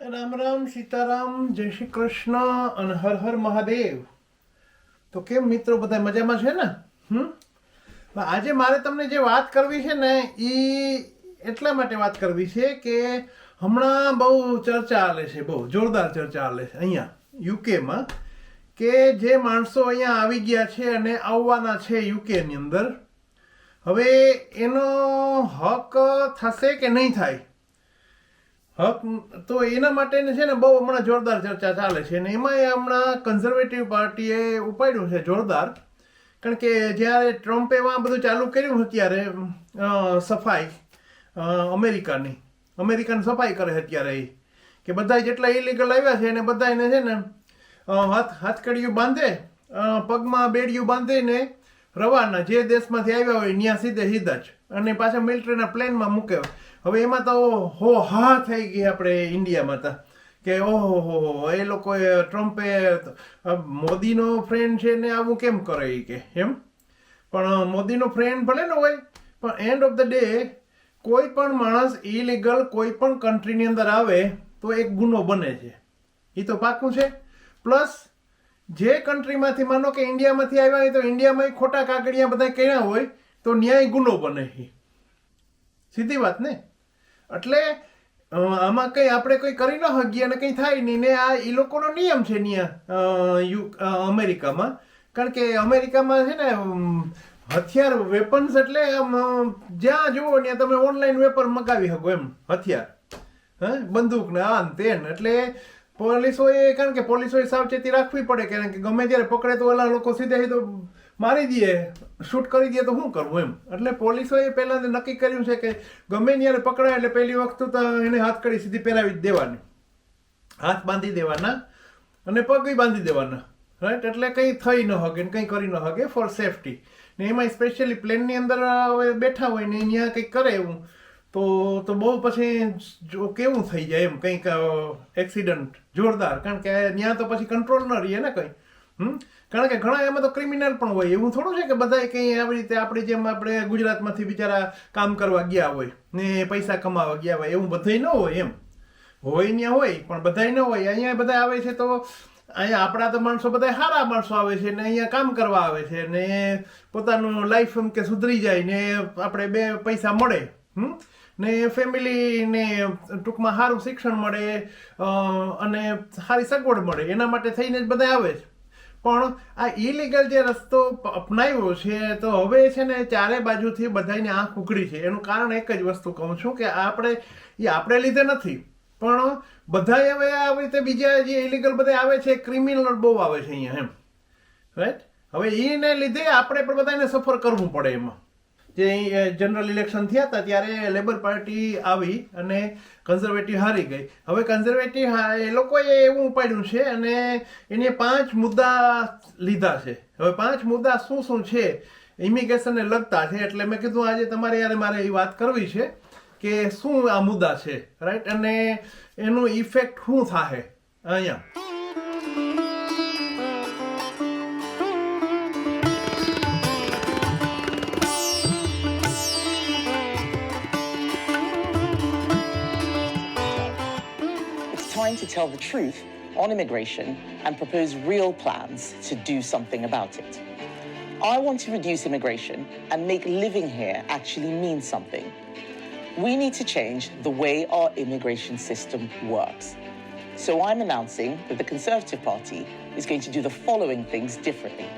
રામ રામ સીતારામ જય શ્રી કૃષ્ણ અને હર હર મહાદેવ તો કેમ મિત્રો બધા મજામાં છે ને? હમ? આજે મારે તમને જે વાત કરવી છે ને એ એટલા માટે વાત કરવી છે કે હમણાં બહુ ચર્ચા ચાલે છે, બહુ જોરદાર ચર્ચા ચાલે છે. અહીંયા યુકેમાં કે જે માણસો અહીંયા આવી ગયા છે અને આવવાના છે યુકેની અંદર, હવે એનો હક થશે કે નહીં થાય? હક તો એના માટેને છે ને બહુ હમણાં જોરદાર ચર્ચા ચાલે છે ને એમાં હમણાં કન્ઝર્વેટિવ પાર્ટીએ ઉપાડ્યું છે જોરદાર. કારણ કે જ્યારે ટ્રમ્પે એમાં બધું ચાલુ કર્યું અત્યારે સફાઈ અમેરિકાની. અમેરિકાની સફાઈ કરે અત્યારે એ. કે બધા જેટલા ઇલીગલ આવ્યા છે એને બધાને છે ને હાથ, હાથકડીયું બાંધે પગમાં બેડિયું બાંધીને રવાના, જે દેશમાંથી આવ્યા હોય ત્યાં સીધે સીધા જ. અને પાછા મિલિટરીના પ્લેનમાં મૂકે હવે એમાં તો હો, હા થઈ ગઈ આપણે ઇન્ડિયામાં તો. કે ઓહો હો એ લોકોએ ટ્રમ્પે મોદીનો ફ્રેન્ડ છે ને આવું કેમ કરે એ કે, એમ? પણ મોદીનો ફ્રેન્ડ ભલે ને હોય, પણ એન્ડ ઓફ ધ ડે કોઈ પણ માણસ ઇલીગલ કોઈ પણ કન્ટ્રીની અંદર આવે, તો એક ગુનો બને છે. એ તો પાકું છે. પ્લસ જે કન્ટ્રીમાંથી માનો કે ઇન્ડિયામાંથી આવ્યા હોય તો ઇન્ડિયામાં ખોટા કાગળિયા બધા કર્યા હોય તો ન્યાય ગુનો બને સીધી વાત ને? એટલે આમાં કંઈ આપણે કંઈ કરી ન શકીએ અને કંઈ થાય નહીં ને આ એ લોકોનો નિયમ છે ત્યાં અમેરિકામાં. કારણ કે અમેરિકામાં છે ને હથિયાર વેપન્સ એટલે જ્યાં જુઓ ત્યાં તમે ઓનલાઈન વેપર મગાવી શકો એમ, હથિયાર. હા? બંદૂક ને આ તેન, એટલે પોલીસોએ કારણ કે પોલીસોએ સાવચેતી રાખવી પડે, કારણ કે ગમે ત્યારે પકડે તો ઓલા લોકો સીધે સીધો મારી દઈએ શૂટ કરી દઈએ તો શું કરવું એમ. એટલે પોલીસોએ પહેલાં નક્કી કર્યું છે કે ગમે ત્યારે પકડાય એટલે પહેલી વખત તો એને હાથ કરી સીધી પહેરાવી જ દેવાની. હાથ બાંધી દેવાના અને પગ બાંધી દેવાના. રાઈટ એટલે કંઈ થઈ ન હગે ને કંઈ કરી ન હગે ફોર સેફટી ને એમાં સ્પેશિયલી પ્લેનની અંદર હવે બેઠા હોય ને અહીંયા કંઈક કરે એવું તો તો બહુ પછી જો કેવું થઈ જાય એમ? કંઈક એક્સિડન્ટ જોરદાર? કારણ કે ત્યાં તો પછી કંટ્રોલ ન રહીએ ને કંઈ. હમ? કારણ કે ઘણા એમાં તો ક્રિમિનલ પણ હોય. એવું થોડું છે કે બધા કંઈ આવી રીતે આપણી જેમ આપણે ગુજરાતમાંથી બિચારા કામ કરવા ગયા હોય ને પૈસા કમાવા ગયા હોય, એવું બધાય ન હોય એમ. હોય ત્યાં હોય, પણ બધાય ન હોય. અહીંયા બધા આવે છે તો અહીંયા આપણા તો માણસો બધા સારા માણસો આવે છે ને અહીંયા કામ કરવા આવે છે ને પોતાનું લાઈફ એમ કે સુધરી જાય ને આપણે બે પૈસા મળે. હમ? ને ફેમિલીને ટૂંકમાં સારું શિક્ષણ મળે અને સારી સગવડ મળે, એના માટે થઈને જ બધા આવે છે. પણ આ ઇલીગલ જે રસ્તો અપનાવ્યો છે, તો હવે છે ને ચારે બાજુથી બધાની આંખ ઉઘડી છે. એનું કારણ એક જ વસ્તુ કહું છું કે આપણે, એ આપણે લીધે નથી. પણ બધા હવે આવી રીતે બીજા જે ઇલીગલ બધા આવે છે ક્રિમિનલ બહુ આવે છે અહીંયા એમ. રાઈટ હવે એને લીધે આપણે પણ બધાને સફર કરવું પડે એમાં. જે જનરલ ઇલેક્શન થયા હતા, ત્યારે લેબર પાર્ટી આવી અને કન્ઝર્વેટિવ હારી ગઈ. હવે કન્ઝર્વેટિવ એ લોકોએ એવું ઉપાડ્યું છે અને એને પાંચ મુદ્દા લીધા છે. હવે પાંચ મુદ્દા શું શું છે ઇમિગ્રેશનને લગતા છે, એટલે મેં કીધું આજે તમારે યારે મારે એ વાત કરવી છે કે શું આ મુદ્દા છે રાઈટ અને એનું ઇફેક્ટ શું થાય અહીંયા? Tell the truth on immigration and propose real plans to do something about it. I want to reduce immigration and make living here actually mean something. We need to change the way our immigration system works. So I'm announcing that the Conservative Party is going to do the following things differently.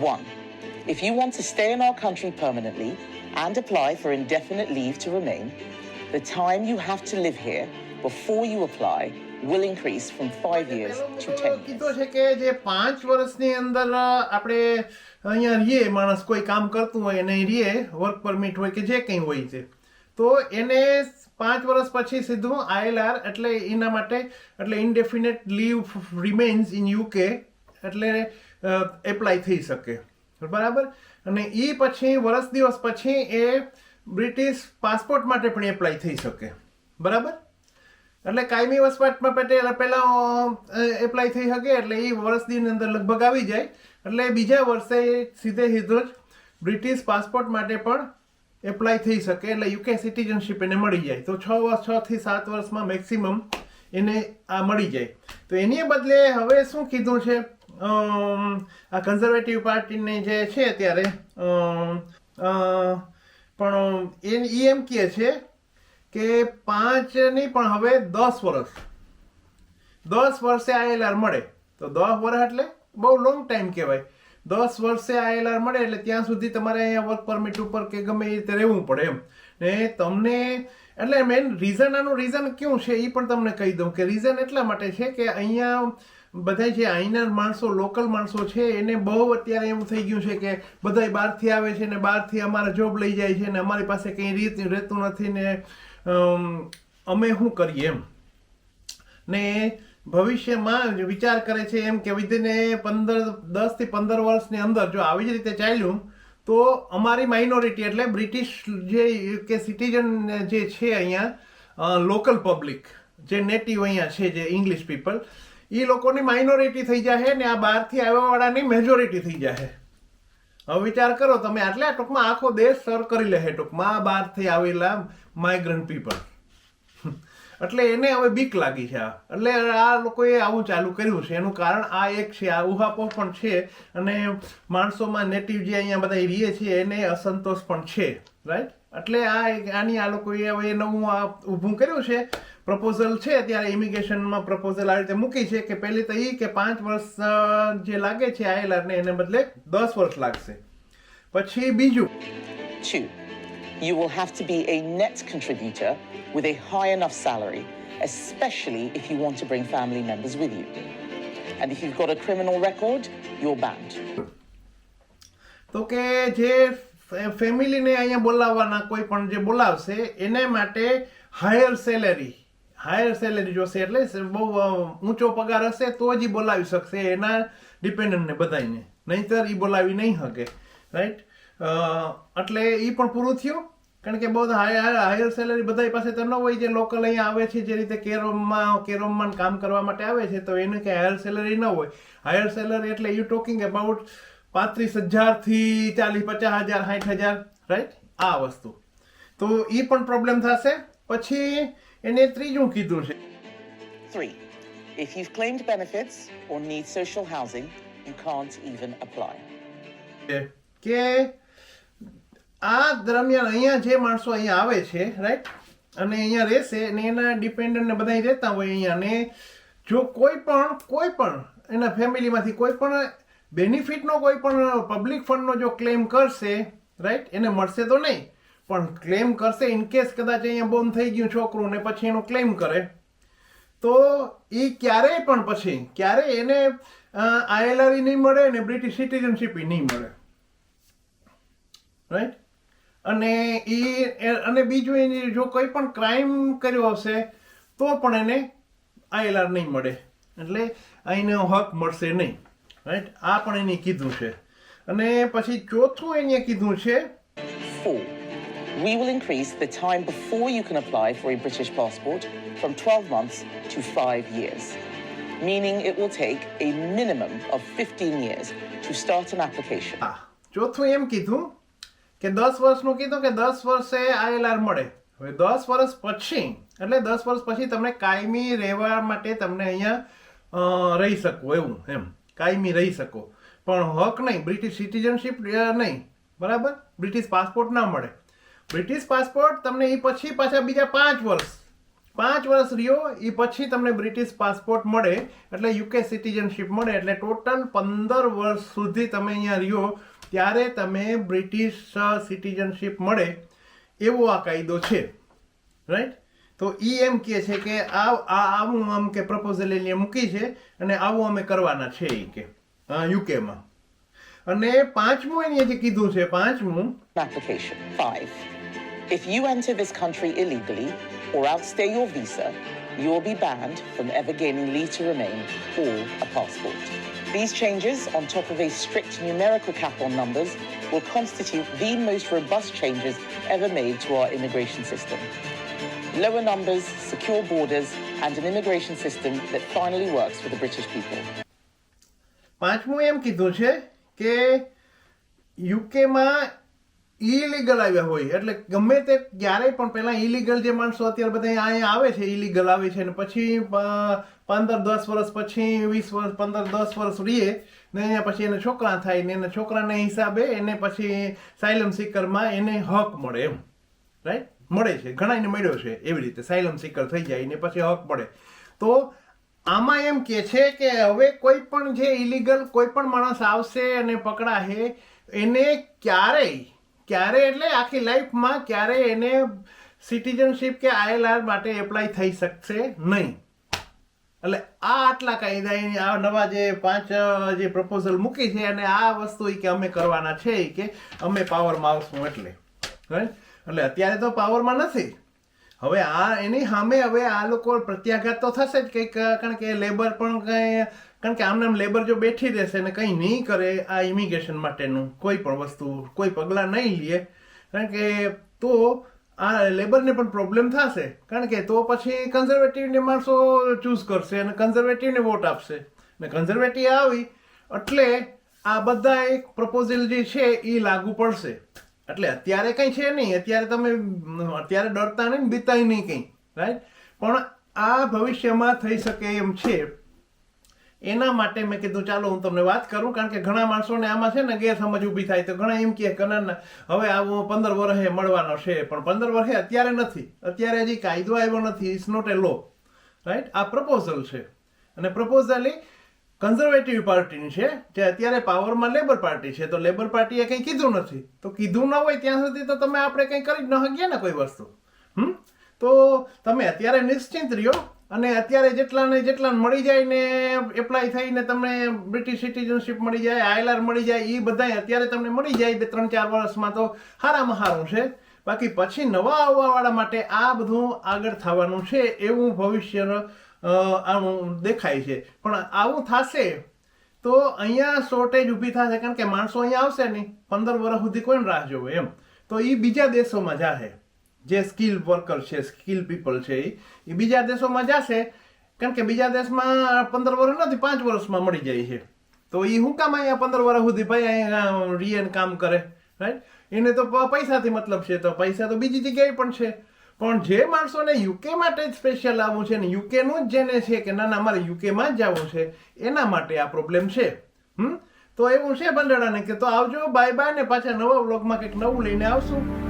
One, if you want to stay in our country permanently and apply for indefinite leave to remain, the time you have to live here before you apply will increase from 5 years to 10 years. કીધું છે કે જે પાંચ વર્ષની અંદર આપણે અહીંયા રહીએ માણસ કોઈ કામ કરતું હોય એને રહીએ વર્ક પરમિટ હોય કે જે કંઈ હોય છે તો એને પાંચ વર્ષ પછી સીધું આઈએલઆર એટલે એના માટે એટલે indefinite leave remains in UK એટલે એપ્લાય થઈ શકે. બરાબર? અને એ પછી વર્ષ દિવસ પછી એ બ્રિટિશ પાસપોર્ટ માટે પણ એપ્લાય થઈ શકે. બરાબર? એટલે કાયમી વસવાટમાં પેટે પહેલા એપ્લાય થઈ શકે એટલે એ વર્ષની અંદર લગભગ આવી જાય. એટલે બીજા વર્ષે સીધે સીધો જ બ્રિટિશ પાસપોર્ટ માટે પણ એપ્લાય થઈ શકે. એટલે યુકે સિટીઝનશીપ એને મળી જાય. તો છ વર્ષ છ થી સાત વર્ષમાં મેક્સિમમ એને આ મળી જાય. તો એની બદલે હવે શું કીધું છે? આ કન્ઝર્વેટિવ પાર્ટીને જે છે અત્યારે પણ એ એમ કહે છે કે પાંચ નહીં, પણ હવે દસ વર્ષ. દસ વર્ષે આઈએલઆર મળે. તો દસ વર્ષ એટલે બહુ લોંગ ટાઈમ કહેવાય. દસ વર્ષે આઈએલઆર મળે એટલે ત્યાં સુધી તમારે અહીંયા વર્ક પરમિટ ઉપર કે ગમે એ રીતે રહેવું પડે એમ. ને તમને, એટલે મેન રીઝન આનું રીઝન ક્યું છે એ પણ તમને કહી દઉં કે રીઝન એટલા માટે છે કે અહીંયા બધા જે અહીંના માણસો લોકલ માણસો છે, એને બહુ અત્યારે એવું થઈ ગયું છે કે બધા બહારથી આવે છે ને બહારથી અમારા જોબ લઈ જાય છે ને અમારી પાસે કંઈ રીત, રહેતું નથી ને અમ, શું કરીએ એમ? ને ભવિષ્યમાં વિચાર કરે છે એમ કે વિધિને પંદર દસથી પંદર વર્ષની અંદર જો આવી જ રીતે ચાલ્યું તો અમારી માઇનોરિટી એટલે બ્રિટિશ જે કે સિટીઝન જે છે અહીંયા લોકલ પબ્લિક જે નેટિવ અહીંયા છે જે ઇંગ્લિશ પીપલ એ લોકોની માઇનોરિટી થઈ જશે ને આ બહારથી આવ્યાવાળાની મેજોરિટી થઈ જાય હવે વિચાર કરો, તમે આટલા ટૂંકમાં આખો દેશ સર કરી લે ટૂંકમાં બહારથી આવેલા માઇગ્રન્ટ પીપલ એટલે એને હવે બીક લાગી છે આ. એટલે આ લોકોએ આવું ચાલુ કર્યું છે. એનું કારણ આ એક છે, આ ઉહાપો પણ છે અને માણસોમાં નેટિવ જે અહીંયા બધા રહીએ છીએ એને અસંતોષ પણ છે રાઈટ એટલે આ આની આ લોકોએ હવે નવું આ ઊભું કર્યું છે પ્રપોઝલ છે ત્યારે ઇમિગ્રેશનમાં પ્રપોઝલ આ રીતે મૂકી છે કે પહેલી તો એ કે પાંચ વર્ષ જે લાગે છે આઈએલઆરને એને બદલે દસ વર્ષ લાગશે પછી બીજું Two, you will have to be a net contributor with a high enough salary, especially if you want to bring family members with you. And if you've got a criminal record, you're banned. તો કે જે ફેમિલીને અહીંયા બોલાવવાના કોઈ પણ જે બોલાવશે, એને માટે હાયર સેલેરી હાયર સેલેરી જોશે એટલે બહુ ઊંચો પગાર હશે તો જ એ બોલાવી શકશે એના ડિપેન્ડન્ટને બધાને નહીંતર એ બોલાવી નહીં શકે રાઈટ એટલે એ પણ પૂરું થયું, કારણ કે બહુ હાયર હાયર સેલેરી બધા પાસે તો ન હોય, જે લોકલ અહીંયા આવે છે, જે રીતે કેરોમમાં કેરોમમાં કામ કરવા માટે આવે છે, તો એને કે હાયર સેલેરી ન હોય. હાયર સેલરી એટલે યુ ટોકિંગ અબાઉટ પાંત્રીસ હજારથી ચાલીસ પચાસ હજાર સાઠ હજાર રાઈટ આ વસ્તુ. તો એ પણ પ્રોબ્લેમ થશે. પછી એને ત્રીજું કીધું છે. Three, if you've claimed benefits or need social housing, you can't even apply. કે આ દરમિયાન અહીંયા જે માણસો અહીંયા આવે છે રાઈટ અને અહીંયા રહેશે ને એના ડિપેન્ડન્ટ ને બધા રહેતા હોય અહીંયા. ને જો કોઈ પણ કોઈ પણ એના ફેમિલીમાંથી કોઈ પણ બેનિફિટનો કોઈ પણ પબ્લિક ફંડનો જો ક્લેમ કરશે રાઈટ એને મળશે તો નહીં. પણ ક્લેમ કરશે ઇન કેસ કદાચ અહીંયા બોમ્બ થઈ ગયું છોકરું ને પછી એનો ક્લેમ કરે. તો એ ક્યારેય પણ પછી, ક્યારેય એને આઈએલઆર નહીં મળે ને બ્રિટિશ સિટીઝનશીપ નહીં મળે. રાઈટ અને એ- અને બીજું એની જો કોઈ પણ ક્રાઇમ કર્યો હશે, તો પણ એને આઈએલઆર નહીં મળે. એટલે અહીંનો હક મળશે નહીં. રાઈટ આ પણ એને કીધું છે અને પછી ચોથું એને કીધું છે Four, we will increase the time before you can apply for a British passport from 12 months to 5 years, meaning it will take a minimum of 15 years to start an application. ચોથું એમ કીધું કે દસ વર્ષનું કીધું કે દસ વર્ષે આઈએલઆર મળે હવે દસ વર્ષ પછી એટલે દસ વર્ષ પછી તમને કાયમી રહેવા માટે તમને અહીંયા રહી શકો એવું એમ કાયમી રહી શકો. પણ હક નહીં બ્રિટિશ સિટીઝનશીપ નહીં. બરાબર? બ્રિટિશ પાસપોર્ટ ના મળે. બ્રિટિશ પાસપોર્ટ તમને એ પછી પાછા બીજા પાંચ વર્ષ પાંચ વર્ષ રહ્યો એ પછી તમને બ્રિટિશ પાસપોર્ટ મળે, એટલે યુકે સિટીઝનશીપ મળે, એટલે ટોટલ પંદર વર્ષ સુધી તમે અહીંયા રહ્યો, ત્યારે તમે બ્રિટિશ સિટીઝનશીપ મળે. એવો આ કાયદો છે. રાઈટ તો ઈ એમ કહે છે કે આ આ આવું આમ કે પ્રપોઝલ એને મૂકી છે અને આવું અમે કરવાના છે એ કે યુકેમાં અને પાંચમું એને જે કીધું છે પાંચમું application. Five, if you enter this country illegally or outstay your visa, you will be banned from ever gaining leave to remain or a passport. These changes, on top of a strict numerical cap on numbers, will constitute the most robust changes ever made to our immigration system. Lower numbers, secure borders, and an immigration system that finally works for the British people. પાંચમું એમ કીધું છે કે યુકેમાં illegal આવ્યા હોય એટલે ગમે તે ક્યારેય પણ પહેલા ઇલીગલ જે માણસો અત્યારે બધા અહીંયા આવે છે ઇલીગલ આવે છે અને પછી પંદર દસ વર્ષ પછી વીસ વર્ષ પંદર દસ વર્ષ રહીએ ને અહીંયા પછી એને છોકરા થાય ને એના છોકરાના હિસાબે એને પછી સાયલમ સિકરમાં એને હક મળે એમ રાઈટ મળે છે ઘણાને મળ્યો છે એવી રીતે. સાયલમ સિકર થઈ જાય ને પછી હક મળે. તો આમાં એમ કે છે કે હવે કોઈ પણ જે ઇલીગલ કોઈ પણ માણસ આવશે અને પકડાશે, એને ક્યારેય ક્યારે એટલે આખી લાઈફમાં ક્યારેય એને સિટીઝનશીપ કે આઈએલઆર માટે એપ્લાય થઈ શકશે નહીં. એટલે આ આટલા કાયદા એની, આ નવા જે પાંચ જે પ્રપોઝલ મૂકી છે અને આ વસ્તુ એ કે અમે કરવાના છે કે અમે પાવરમાં આવશું એટલે. Right? એટલે અત્યારે તો પાવરમાં નથી. હવે આ એની સામે હવે આ લોકો પ્રત્યાઘાત તો થશે જ. કંઈક, કારણ કે લેબર પણ કંઈ, કારણ કે આમને આમ લેબર જો બેઠી રહેશે ને કંઈ નહીં કરે આ ઇમિગ્રેશન માટેનું, કોઈ પણ વસ્તુ, કોઈ પગલાં નહીં લે. કારણ કે તો આ લેબરને પણ પ્રોબ્લેમ થશે. કારણ કે તો પછી કન્ઝર્વેટિવને માણસો ચૂઝ કરશે અને કન્ઝર્વેટિવને વોટ આપશે. ને કન્ઝર્વેટિવ આવી, એટલે આ બધા એક પ્રપોઝલ જે છે એ લાગુ પડશે. એટલે અત્યારે કંઈ છે નહીં. અત્યારે તમે અત્યારે ડરતા નહીં બીતાય નહીં કંઈ. રાઈટ પણ આ ભવિષ્યમાં થઈ શકે એમ છે. એના માટે મેં કીધું, ચાલો, હું તમને વાત કરું, કારણ કે ઘણા માણસોને આમાં છે ને ગેરસમજ ઊભી થાય. તો ઘણા એમ કહે કે, ના ના, હવે આવો પંદર વર્ષે મળવાનો છે. પણ પંદર વર્ષે અત્યારે નથી. અત્યારે હજી કાયદો આવ્યો નથી. It's not a law right આ પ્રપોઝલ છે. અને પ્રપોઝલ એ કન્ઝર્વેટિવ પાર્ટીની છે, જે અત્યારે પાવરમાં લેબર પાર્ટી છે. તો લેબર પાર્ટીએ કંઈ કીધું નથી. તો કીધું ન હોય ત્યાં સુધી તો તમે આપણે કંઈ કરી જ ન શકીએ ને કોઈ વસ્તુ. હમ? તો તમે અત્યારે નિશ્ચિંત રહ્યો અને અત્યારે જેટલાને જેટલા મળી જાય ને એપ્લાય થઈને તમને બ્રિટિશ સિટીઝનશીપ મળી જાય આઈએલઆર મળી જાય એ બધા અત્યારે તમને મળી જાય બે, ત્રણ, ચાર વર્ષમાં તો સારામાં સારું છે. બાકી પછી નવા આવવાવાળા માટે આ બધું આગળ થવાનું છે એવું ભવિષ્ય આનું દેખાય છે. પણ આવું થશે તો અહીંયા શોર્ટેજ ઊભી થશે કારણ કે માણસો અહીંયા આવશે નહીં. પંદર વર્ષ સુધી કોઈને રાહ જોવે એમ. તો એ બીજા દેશોમાં જશે. જે સ્કિલ વર્કર છે સ્કિલ પીપલ છે એ બીજા દેશોમાં જશે કારણ કે બીજા દેશમાં પંદર વર્ષ નથી, પાંચ વર્ષમાં મળી જાય છે. તો એ શું કામ અહીંયા પંદર વર્ષ સુધી ભાઈ અહીંયા રિયન કામ કરે રાઈટ એને તો પૈસાથી મતલબ છે. તો પૈસા તો બીજી જગ્યાએ પણ છે. પણ જે માણસોને યુકે માટે જ સ્પેશિયલ આવવું છે ને યુકેનું જ જેને છે કે ના ના મારે યુકેમાં જ જવું છે, એના માટે આ પ્રોબ્લેમ છે. હમ? તો એવું છે બંધાણાને કે તો આવજો બાય બાય ને પાછા નવા બ્લોગમાં કંઈક નવું લઈને આવશું.